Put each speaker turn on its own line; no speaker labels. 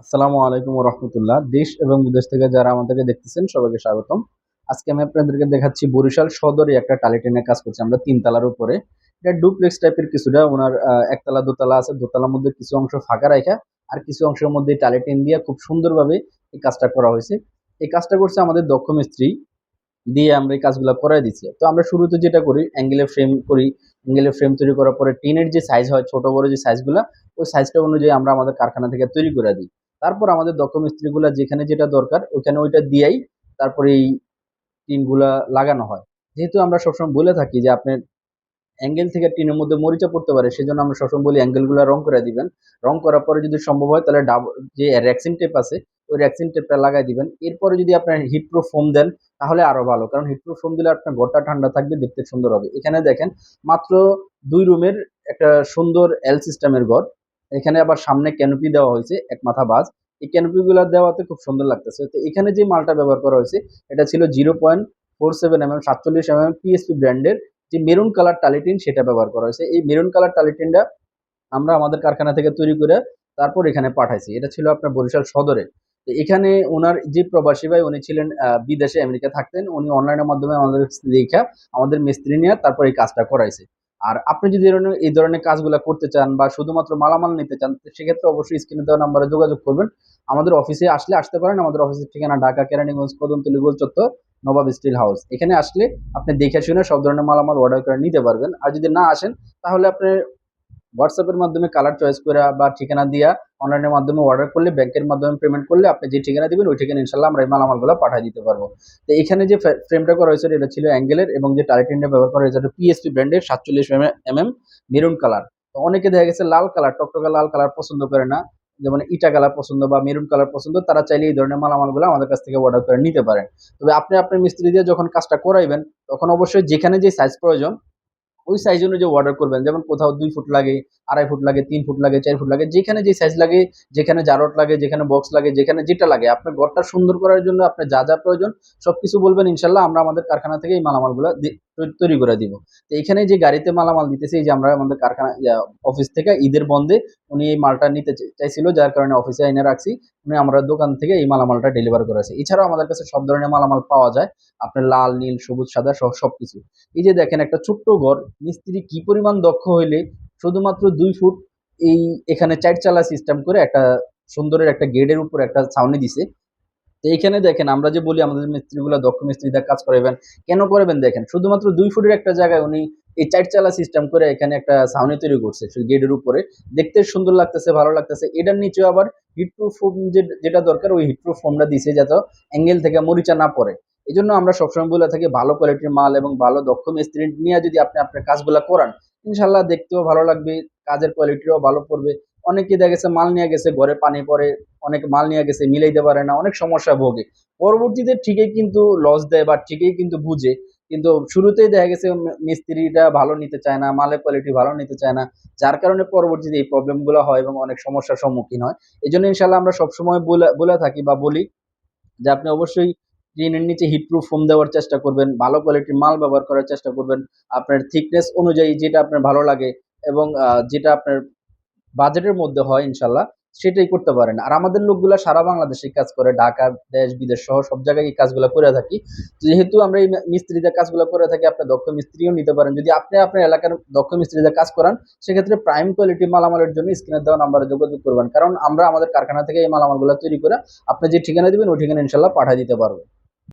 আসসালামু আলাইকুম রহমতুল্লাহ। দেশ এবং বিদেশ থেকে যারা আমাদেরকে দেখতেছেন, সবাইকে স্বাগতম। আজকে আমি আপনাদেরকে দেখাচ্ছি বরিশাল সদরে একটা টালিটেনের কাজ করছি। আমরা তিনতলার উপরে। এটা ডুপ্লেক্স টাইপের কিছুটা, ওনার একতলা, দোতলা আছে। দোতলার মধ্যে কিছু অংশ ফাঁকা রাখা আর কিছু অংশের মধ্যে টালিটেন দিয়ে খুব সুন্দরভাবে এই কাজটা করা হয়েছে। এই কাজটা করছে আমাদের দক্ষ মিস্ত্রি দিয়ে আমরা এই কাজগুলো করাই দিচ্ছি। তো আমরা শুরুতে যেটা করি অ্যাঙ্গেলের ফ্রেম করি। অ্যাঙ্গেলের ফ্রেম তৈরি করার পরে টিনের যে সাইজ হয়, ছোট বড় যে সাইজগুলো ওই সাইজটা অনুযায়ী আমরা আমাদের কারখানা থেকে তৈরি করে দিই। তারপর আমাদের দক্ষ মিস্ত্রিগুলা যেখানে যেটা দরকার, ওইখানে ওইটা দিয়েই তারপরে এই টিনগুলা লাগানো হয়। যেহেতু আমরা সবসময় বলে থাকি যে আপনার অ্যাঙ্গেল থেকে টিনের মধ্যে মরিচা পড়তে পারে, সেজন্য আমরা সবসময় বলি অ্যাঙ্গেলগুলো রং করে দিবেন। রং করার পরে যদি সম্ভব হয় তাহলে ডাব, যে র্যাক্সিন টেপ আছে, ওই র্যাক্সিন টেপটা লাগাই দিবেন। এরপরে যদি আপনার হিট প্রুফ ফোম দেন, তাহলে আরও ভালো। কারণ হিট প্রুফ ফোম দিলে আপনার ঘরটা ঠান্ডা থাকবে, দেখতে সুন্দর হবে। এখানে দেখেন, মাত্র দুই রুমের একটা সুন্দর এল সিস্টেমের ঘর এখানে আবার সামনে ক্যানোপি দেওয়া হয়েছে, এক মাথা বাজ। এই ক্যানোপি গুলা দেওয়াতে খুব সুন্দর লাগতেছে। তো এখানে যে মালটা ব্যবহার করা হয়েছে, এটা ছিল zero point four seven M M, সাতচল্লিশ এম এম পিএসপি ব্র্যান্ডের যে মেরুন কালার টালিটিন, সেটা ব্যবহার করা হয়েছে। এই মেরুন কালার টালিটিনটা আমরা আমাদের কারখানা থেকে তৈরি করে তারপর এখানে পাঠাইছি। এটা ছিল আপনার বরিশাল সদরে। এখানে ওনার যে প্রবাসী ভাই, উনি ছিলেন বিদেশে আমেরিকা থাকতেন। উনি অনলাইনের মাধ্যমে আমাদের দেখা আমাদের মিস্ত্রি নিয়ে তারপর এই কাজটা করাইছে। আর আপনি যদি এই ধরনের- কাজগুলো করতে চান বা শুধুমাত্র মালামাল নিতে চান সেক্ষেত্রে অবশ্যই স্ক্রিনে দেওয়া নাম্বারে যোগাযোগ করবেন। আমাদের অফিসে আসলে আসতে পারেন। আমাদের অফিসের ঠিকানা ঢাকা, কেরানীগঞ্জ, কদমতলি গোল চত্বর নবাব স্টিল হাউস। এখানে আসলে আপনি দেখে শুনে সব ধরনের মালামাল অর্ডার করে নিতে পারবেন। আর যদি না আসেন, তাহলে আপনি হোয়াটসঅ্যাপের মাধ্যমে কালার চয়েস করে বা ঠিকানা দিয়া অনলাইনের মাধ্যমে অর্ডার করলে ব্যাংকের মাধ্যমে পেমেন্ট করলে আপনি যে ঠিকানা দিবেন, ওই ঠিকানা ইনশাল্লাহ আমরা এই মালামালগুলো পাঠিয়ে দিতে পারব। তো এখানে যে ফ্রেমটা করা হয়েছে, এটা ছিল অ্যাঙ্গেলের এবং যে টালিটিনটা ব্যবহার করা হয়েছে পিএসপি ব্র্যান্ডের সাতচল্লিশ এম এম মেরুন কালার তো অনেকে দেখা গেছে লাল কালার টকটকা লাল কালার পছন্দ করে না। যেমন ইটা কালার পছন্দ বা মেরুন কালার পছন্দ, তারা চাইলে এই ধরনের মালামালগুলো আমাদের কাছ থেকে অর্ডার করে নিতে পারেন। তবে আপনি আপনার মিস্ত্রি দিয়ে যখন কাজটা করাইবেন, তখন অবশ্যই যেখানে যে সাইজ প্রয়োজন ওই সাইজ অনুযায়ী অর্ডার করবেন। যেমন কোথাও দুই ফুট লাগে, আড়াই ফুট লাগে, তিন ফুট লাগে, চার ফুট লাগে, যেখানে যে সাইজ লাগে, যেখানে জারট লাগে, যেখানে বক্স লাগে, যেখানে যেটা লাগে, আপনার ঘরটা সুন্দর করার জন্য আপনার যা যা প্রয়োজন সব কিছু বলবেন ইনশাল্লাহ আমরা আমাদের কারখানা থেকে এই মালামালগুলো তৈরি করে দিব। তো এখানে যে গাড়িতে মালামাল দিতেছে, এই যে আমরা আমাদের কারখানা অফিস থেকে ঈদের বন্ধে উনি এই মালটা নিতে চাইছিল, যার কারণে অফিসে এনে রাখছি। উনি আমরা দোকান থেকে এই মালামালটা ডেলিভার করেছে এছাড়াও আমাদের কাছে সব ধরনের মালামাল পাওয়া যায়। আপনার লাল, নীল, সবুজ, সাদা সহ সবকিছু এই যে দেখেন একটা ছোট্ট ঘর, মিস্ত্রি কি পরিমাণ দক্ষ হইলে শুধুমাত্র দুই ফুট এই এখানে চার চালা সিস্টেম করে একটা সুন্দরের একটা গেটের উপর একটা ছাউনি দিছে। তো এইখানে দেখেন, আমরা যে বলি আমাদের মিস্ত্রিগুলো দক্ষ মিস্ত্রিদের কাজ করাবেন কেন করবেন দেখেন? শুধুমাত্র দুই ফুটের একটা জায়গায় উনি এই চার চালা সিস্টেম করে এখানে একটা ছাউনি তৈরি করছে গেটের উপরে। দেখতে সুন্দর লাগতেছে, ভালো লাগতেছে। এটার নিচেও আবার হিটপ্রুফ ফোম যেটা দরকার, ওই হিটপ্রুফ ফোমটা দিছে যাতে অ্যাঙ্গেল থেকে মরিচা না পড়ে। এই জন্য আমরা সবসময় বলে থাকি, ভালো কোয়ালিটির মাল এবং ভালো দক্ষ মিস্ত্রি নিয়ে যদি আপনি আপনার কাজগুলো করান, ইনশাল্লাহ দেখতেও ভালো লাগবে, কাজের কোয়ালিটিও ভালো পড়বে। অনেকে দেখা গেছে মাল নিয়ে গেছে, ঘরে পানি পড়ে, অনেক মাল নিয়ে গেছে, মিলাইতে পারে না, অনেক সমস্যা ভোগে। পরবর্তীতে ঠিকই কিন্তু লস দেয় বা ঠিকই কিন্তু বুঝে। কিন্তু শুরুতেই দেখা গেছে মিস্ত্রিটা ভালো নিতে চায় না, মালের কোয়ালিটি ভালো নিতে চায় না, যার কারণে পরবর্তীতে এই প্রবলেমগুলো হয় এবং অনেক সমস্যার সম্মুখীন হয়। এই জন্য ইনশাল্লাহ আমরা সবসময় বলে বলে থাকি বা বলি যে আপনি অবশ্যই টিনের নিচে হিটপ্রুফ ফোম দেওয়ার চেষ্টা করবেন, ভালো কোয়ালিটির মাল ব্যবহার করার চেষ্টা করবেন। আপনার থিকনেস অনুযায়ী যেটা আপনার ভালো লাগে এবং যেটা আপনার বাজেটের মধ্যে হয় ইনশাল্লাহ, সেটাই করতে পারেন। আর আমাদের লোকগুলা সারা বাংলাদেশে কাজ করে, ঢাকা, দেশ, বিদেশ সহ সব জায়গায় এই কাজগুলো করে থাকি। যেহেতু আমরা এই মিস্ত্রিদের কাজগুলো করে থাকি, আপনি দক্ষ মিস্ত্রিও নিতে পারেন। যদি আপনি আপনার এলাকার দক্ষ মিস্ত্রিদের কাজ করান, সেক্ষেত্রে প্রাইম কোয়ালিটি মালামালের জন্য স্ক্রিনে দেওয়া নাম্বারে যোগাযোগ করবেন। কারণ আমরা আমাদের কারখানা থেকে এই মালামালগুলো তৈরি করে, আপনি যে ঠিকানা দিবেন, ওই ঠিকানা ইনশাল্লাহ পাঠিয়ে দিতে পারব